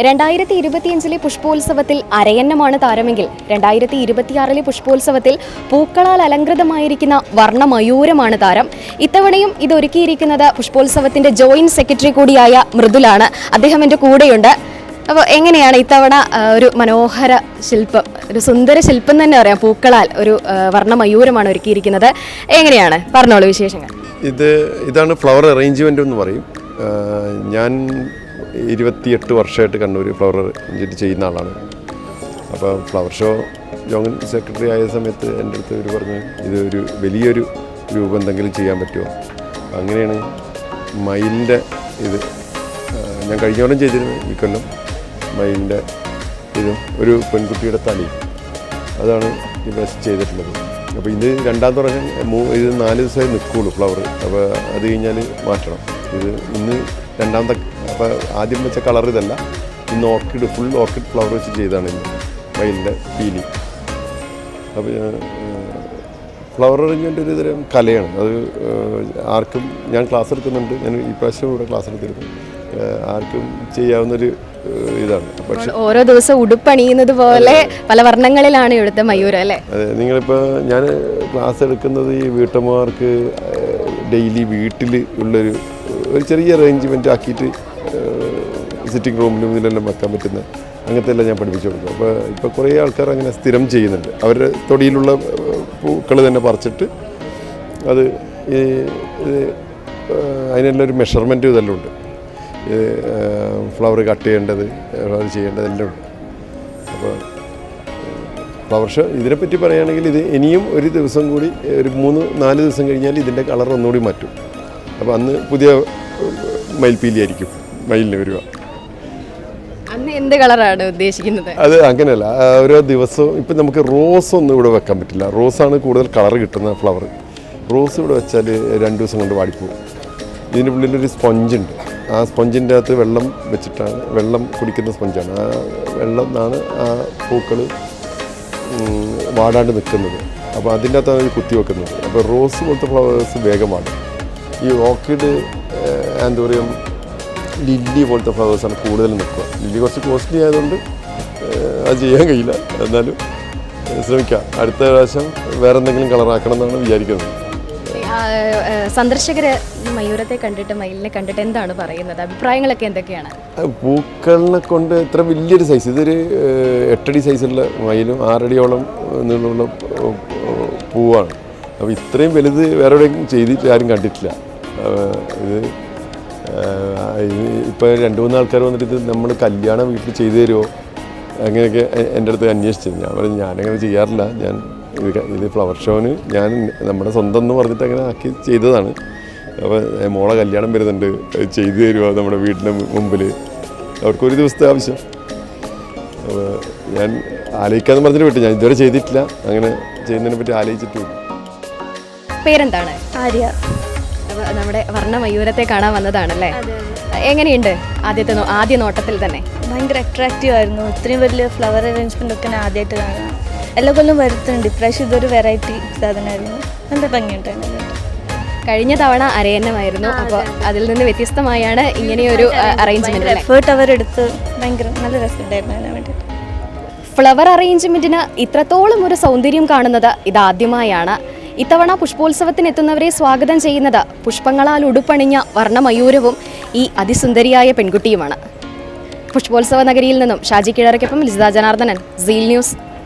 രണ്ടായിരത്തി ഇരുപത്തിയഞ്ചിലെ പുഷ്പോത്സവത്തിൽ അരയന്നമാണ് താരമെങ്കിൽ രണ്ടായിരത്തി ഇരുപത്തിയാറിലെ പുഷ്പോത്സവത്തിൽ പൂക്കളാൽ അലങ്കൃതമായിരിക്കുന്ന വർണമയൂരമാണ് താരം. ഇത്തവണയും ഇതൊരുക്കിയിരിക്കുന്നത് പുഷ്പോത്സവത്തിന്റെ ജോയിന്റ് സെക്രട്ടറി കൂടിയായ മൃദുലാണ്. അദ്ദേഹം എന്റെ കൂടെയുണ്ട്. അപ്പോൾ എങ്ങനെയാണ് ഇത്തവണ ഒരു മനോഹര ശില്പം ഒരു സുന്ദര ശില്പം തന്നെ പറയാം പൂക്കളാൽ ഒരു വർണമയൂരമാണ് ഒരുക്കിയിരിക്കുന്നത്. എങ്ങനെയാണ്? പറഞ്ഞോളൂ വിശേഷങ്ങൾ. ഇത് ഇതാണ് ഫ്ലവർ അറേഞ്ച്മെന്റ് എന്ന് പറയും. ഞാൻ ഇരുപത്തിയെട്ട് വർഷമായിട്ട് കണ്ണൂർ ഫ്ലവർ അറേഞ്ച്മെന്റ് ചെയ്യുന്ന ആളാണ്. അപ്പോൾ ഫ്ലവർ ഷോ ജോയിൻ സെക്രട്ടറി ആയ സമയത്ത് എന്റെ അടുത്ത് ഒരു പറഞ്ഞു ഇതൊരു വലിയൊരു രൂപം എന്തെങ്കിലും ചെയ്യാൻ പറ്റുമോ? അങ്ങനെയാണ് മയിലിന്റെ ഇത് ഞാൻ കഴിഞ്ഞ കൊല്ലം ചെയ്തിരുന്നു ഈ കൊല്ലം. മയിലിന്റെ ഇതും ഒരു പെൺകുട്ടിയുടെ തലയും. അതാണ് ഈ ബസ് ചെയ്തിട്ടുള്ളത്. അപ്പോൾ ഇത് രണ്ടാം തുടങ്ങാൻ മൂ ഇത് നാല് ദിവസമേ നിൽക്കുകയുള്ളൂ ഫ്ലവർ അപ്പോൾ അത് കഴിഞ്ഞാൽ മാറ്റണം. ഇത് ഇന്ന് രണ്ടാമത്തെ അപ്പോൾ ആദ്യം വെച്ച കളർ ഇതല്ല. ഇന്ന് ഓർക്കിഡ് ഫുൾ ഓർക്കിഡ് ഫ്ലവർ വെച്ച് ചെയ്താണ് ഇന്ന് മയിലിന്റെ പീലി. അപ്പോൾ ഫ്ലവർ അറേഞ്ച്മെന്റ് ഒരു തരം കലയാണ്. അത് ആർക്കും ഞാൻ ക്ലാസ് എടുക്കുന്നുണ്ട്. ഞാൻ ഈ പ്രാവശ്യം ഇവിടെ ക്ലാസ് എടുത്തിരുന്നു ആർക്കും ചെയ്യാവുന്നൊരു ഇതാണ്. പക്ഷേ ഓരോ ദിവസം ഉടുപ്പണിയുന്നത് പോലെ പല വർണങ്ങളിലാണ് ഇവിടുത്തെ മയൂരം അല്ലേ? അതെ നിങ്ങളിപ്പോൾ ഞാൻ ക്ലാസ് എടുക്കുന്നത് ഈ വീട്ടമ്മമാർക്ക് ഡെയിലി വീട്ടിൽ ഉള്ളൊരു ഒരു ചെറിയ അറേഞ്ച്മെന്റ് ആക്കിയിട്ട് സിറ്റിംഗ് റൂമിലും ഇതിലെല്ലാം വെക്കാൻ പറ്റുന്ന അങ്ങനത്തെ എല്ലാം ഞാൻ പഠിപ്പിച്ചു കൊടുക്കും. അപ്പോൾ ഇപ്പോൾ കുറേ ആൾക്കാർ അങ്ങനെ സ്ഥിരം ചെയ്യുന്നുണ്ട്. അവരുടെ തൊടിയിലുള്ള പൂക്കൾ തന്നെ പറിച്ചിട്ട് അത് ഈ അതിനെല്ലാം ഒരു മെഷർമെന്റും ഇതെല്ലാം ഉണ്ട്. ഫ്ലവർ കട്ട് ചെയ്യേണ്ടത് ഫ്ലവർ ചെയ്യേണ്ടത് എല്ലാം ഉണ്ട്. അപ്പോൾ ഫ്ലവർ ഷോ ഇതിനെപ്പറ്റി പറയുകയാണെങ്കിൽ ഇത് ഇനിയും ഒരു ദിവസം കൂടി ഒരു മൂന്ന് നാല് ദിവസം കഴിഞ്ഞാൽ ഇതിന്റെ കളർ ഒന്നുകൂടി മാറ്റും. അപ്പോൾ അന്ന് പുതിയ മയിൽപ്പീലി ആയിരിക്കും മയിലിന് വരിക. അന്ന് എന്ത് കളറാണ് ഉദ്ദേശിക്കുന്നത്? അത് അങ്ങനെയല്ല. ഓരോ ദിവസവും ഇപ്പം നമുക്ക് റോസ് ഒന്നും ഇവിടെ വെക്കാൻ പറ്റില്ല. റോസാണ് കൂടുതൽ കളർ കിട്ടുന്ന ഫ്ലവർ റോസ് ഇവിടെ വെച്ചാൽ രണ്ട് ദിവസം കൊണ്ട് വാടിപ്പോകും ഇതിന്റെ ഉള്ളിലൊരു സ്പഞ്ചുണ്ട് ആ സ്പഞ്ചിന്റെ അകത്ത് വെള്ളം വെച്ചിട്ടാണ് വെള്ളം കുടിക്കുന്ന സ്പഞ്ചാണ് ആ വെള്ളം നിന്നാണ് ആ പൂക്കൾ വാടാണ്ട് നിൽക്കുന്നത് അപ്പോൾ അതിന്റെ അകത്താണ് കുത്തി വെക്കുന്നത്. അപ്പോൾ റോസ് പോലത്തെ ഫ്ലവേഴ്സ് വേഗം വാടും. ഈ ഓർക്കിഡ് എന്താ പറയുക ലില്ലി പോലത്തെ ഫ്ലവേഴ്സാണ് കൂടുതൽ നിൽക്കുക. ലില്ലി കുറച്ച് കോസ്റ്റ്ലി ആയതുകൊണ്ട് അത് ചെയ്യാൻ കഴിയില്ല. എന്നാലും ശ്രമിക്കാം. അടുത്ത പ്രാവശ്യം വേറെ എന്തെങ്കിലും കളറാക്കണം എന്നാണ് വിചാരിക്കുന്നത്. സന്ദർശകര് മയൂരത്തെ കണ്ടിട്ട് മയിലിനെ കണ്ടിട്ട് എന്താണ് പറയുന്നത്? അഭിപ്രായങ്ങളൊക്കെ എന്തൊക്കെയാണ്? പൂക്കളിനെ കൊണ്ട് ഇത്ര വലിയൊരു സൈസ് ഇതൊരു എട്ടടി സൈസുള്ള മയിലും ആറടിയോളം നീളമുള്ള പൂവാണ്. അപ്പോൾ ഇത്രയും വലുത് വേറെ എവിടെയും ചെയ്തിട്ട് ആരും കണ്ടിട്ടില്ല. ഇത് ഇപ്പോൾ രണ്ട് മൂന്ന് ആൾക്കാർ വന്നിട്ട് ഇത് നമ്മൾ കല്യാണം വീട്ടിൽ ചെയ്തു തരുമോ അങ്ങനെയൊക്കെ എന്റെ അടുത്ത് അന്വേഷിച്ചത് ഞാൻ പറഞ്ഞു ഞാനങ്ങനെ ചെയ്യാറില്ല. ഞാൻ ഇത് ഇത് ഫ്ലവർ ഷോന് ഞാൻ നമ്മുടെ സ്വന്തം എന്ന് പറഞ്ഞിട്ട് അങ്ങനെ ആക്കി ചെയ്തതാണ്. അപ്പോൾ മോളെ കല്യാണം വരുന്നുണ്ട്. അത് ചെയ്തു തരുമോ നമ്മുടെ വീടിന്റെ മുമ്പിൽ അവർക്കൊരു ദിവസത്തെ ആവശ്യം. അപ്പോൾ ഞാൻ ആലോചിക്കാന്ന് പറഞ്ഞിട്ട് വിട്ടു. ഞാൻ ഇതുവരെ ചെയ്തിട്ടില്ല. അങ്ങനെ ചെയ്യുന്നതിനെ പറ്റി ആലോചിച്ചിട്ട് പേരെന്താണ്? ആര്യ. നമ്മുടെ വർണ മയൂരത്തെ കാണാൻ വന്നതാണല്ലേ? എങ്ങനെയുണ്ട് ആദ്യത്തെ ആദ്യ നോട്ടത്തിൽ തന്നെ? ഭയങ്കര അട്രാക്റ്റീവ് ആയിരുന്നു. ഇത്രയും വലിയ ഫ്ലവർ അറേഞ്ച്മെന്റ് ഒക്കെ ആദ്യമായിട്ട് കാണാം എല്ലാ കൊല്ലം വരുത്തുന്നുണ്ട്. ഇപ്രാവശ്യം ഇതൊരു വെറൈറ്റി സാധനമായിരുന്നു. നല്ല ഭംഗിയുണ്ടായിരുന്നു കഴിഞ്ഞ തവണ അരയന്നമായിരുന്നു. അപ്പോൾ അതിൽ നിന്ന് വ്യത്യസ്തമായാണ് ഇങ്ങനെയൊരു അറേഞ്ച്മെന്റ് എഫേർട്ട് അവരെടുത്ത് ഭയങ്കര നല്ല രസമുണ്ടായിരുന്നു അതിന് വേണ്ടിയിട്ട്. ഫ്ലവർ അറേഞ്ച്മെന്റിന് ഇത്രത്തോളം ഒരു സൗന്ദര്യം കാണുന്നത് ഇതാദ്യമായാണ്. ഇത്തവണ പുഷ്പോത്സവത്തിനെത്തുന്നവരെ സ്വാഗതം ചെയ്യുന്നത് പുഷ്പങ്ങളാൽ ഉടുപ്പണിഞ്ഞ വർണമയൂരവും ഈ അതിസുന്ദരിയായ പെൺകുട്ടിയുമാണ്. പുഷ്പോത്സവ നഗരിയിൽ നിന്നും ഷാജി കിഴറയ്ക്കൊപ്പം ലിസിത ജനാർദ്ദനൻ സീൽ ന്യൂസ്.